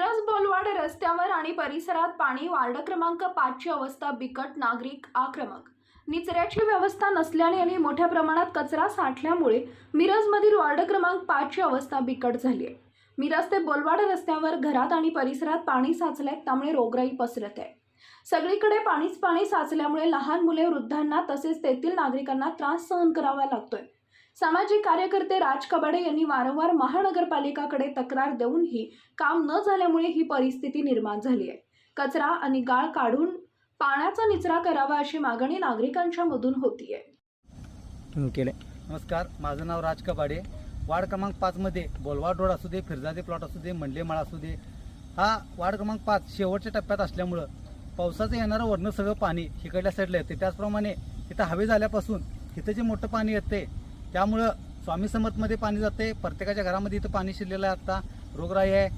मिरज बोलवाड रस्त्यावर आणि परिसरात पाणी वार्ड क्रमांक पाचची अवस्था बिकट नागरिक आक्रमक. निचऱ्याची व्यवस्था नसल्याने आणि मोठ्या प्रमाणात कचरा साठल्यामुळे मिरजमधील वार्ड क्रमांक पाचची अवस्था बिकट झाली आहे. मिरज ते बोलवाड रस्त्यावर घरात आणि परिसरात पाणी साचलंय त्यामुळे रोगराई पसरत आहे. सगळीकडे पाणीच पाणी साचल्यामुळे लहान मुले वृद्धांना तसेच तेथील नागरिकांना त्रास सहन करावा लागतोय. सामाजिक कार्यकर्ते राज कबाडे यांनी वारंवार महानगरपालिकाकडे तक्रार देऊनही काम न झाल्यामुळे ही परिस्थिती निर्माण झाली आहे. कचरा आणि गाळ काढून पाण्याचा निचरा करावा अशी मागणी नागरिकांच्या मधून होतीये. केले नमस्कार माझं नाव राज कबाडे. वार्ड क्रमांक पाचमध्ये बोलवाड रोड असू दे फिरजादे प्लॉट असू दे मंडलेमाळ असू दे हा वार्ड क्रमांक पाच शेवटच्या टप्प्यात असल्यामुळं पावसाचं येणारं वरनं सगळं पाणी इकडल्या साईडला येते त्याचप्रमाणे इथं हवे झाल्यापासून इथं जे मोठं पाणी येते त्यामुळं स्वामी समर्थमध्ये पाणी जाते प्रत्येकाच्या घरामध्ये इथं पाणी शिरलेलं आहे आत्ता रोगराई आहे.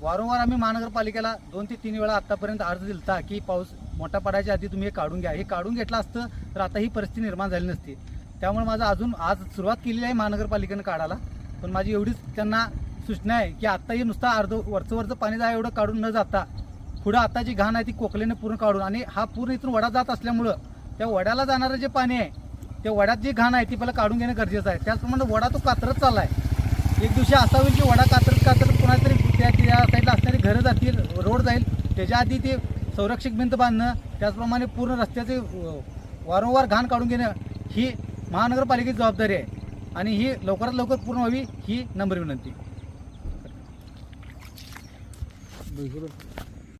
वारंवार आम्ही महानगरपालिकेला दोन ते तीन वेळा आत्तापर्यंत अर्ज दिलता की पाऊस मोठा पडायच्या आधी तुम्ही हे काढून घ्या. हे काढून घेतलं असतं तर आता ही परिस्थिती निर्माण झाली नसती. त्यामुळे माझं अजून आज सुरुवात केलेली आहे महानगरपालिकेनं काढायला. पण माझी एवढीच त्यांना सूचना आहे की आत्ता हे नुसतं अर्ध वरचं वरचं पाणी जा एवढं काढून न जाता पुढं आता जी घाण आहे ती कोकलेनं पूर्ण काढून आणि हा पूर्ण इथून वडा जात असल्यामुळं त्या वड्याला जाणारं जे पाणी आहे ते वड्यात जी घाण आहे ती पहिला काढून घेणं गरजेचं आहे. त्याचप्रमाणे वडा तो कातरत चालला आहे एक दिवशी असा होईल की वडा कातरत कातरत पुन्हा त्या त्या साईडला असणारी घरं जातील रोड जाईल. त्याच्या आधी ते संरक्षक भिंत बांधणं त्याचप्रमाणे पूर्ण रस्त्याचे वारंवार घाण काढून घेणं ही महानगरपालिकेची जबाबदारी आहे. आणि ही लवकरात लवकर पूर्ण व्हावी ही नंबर विनंती.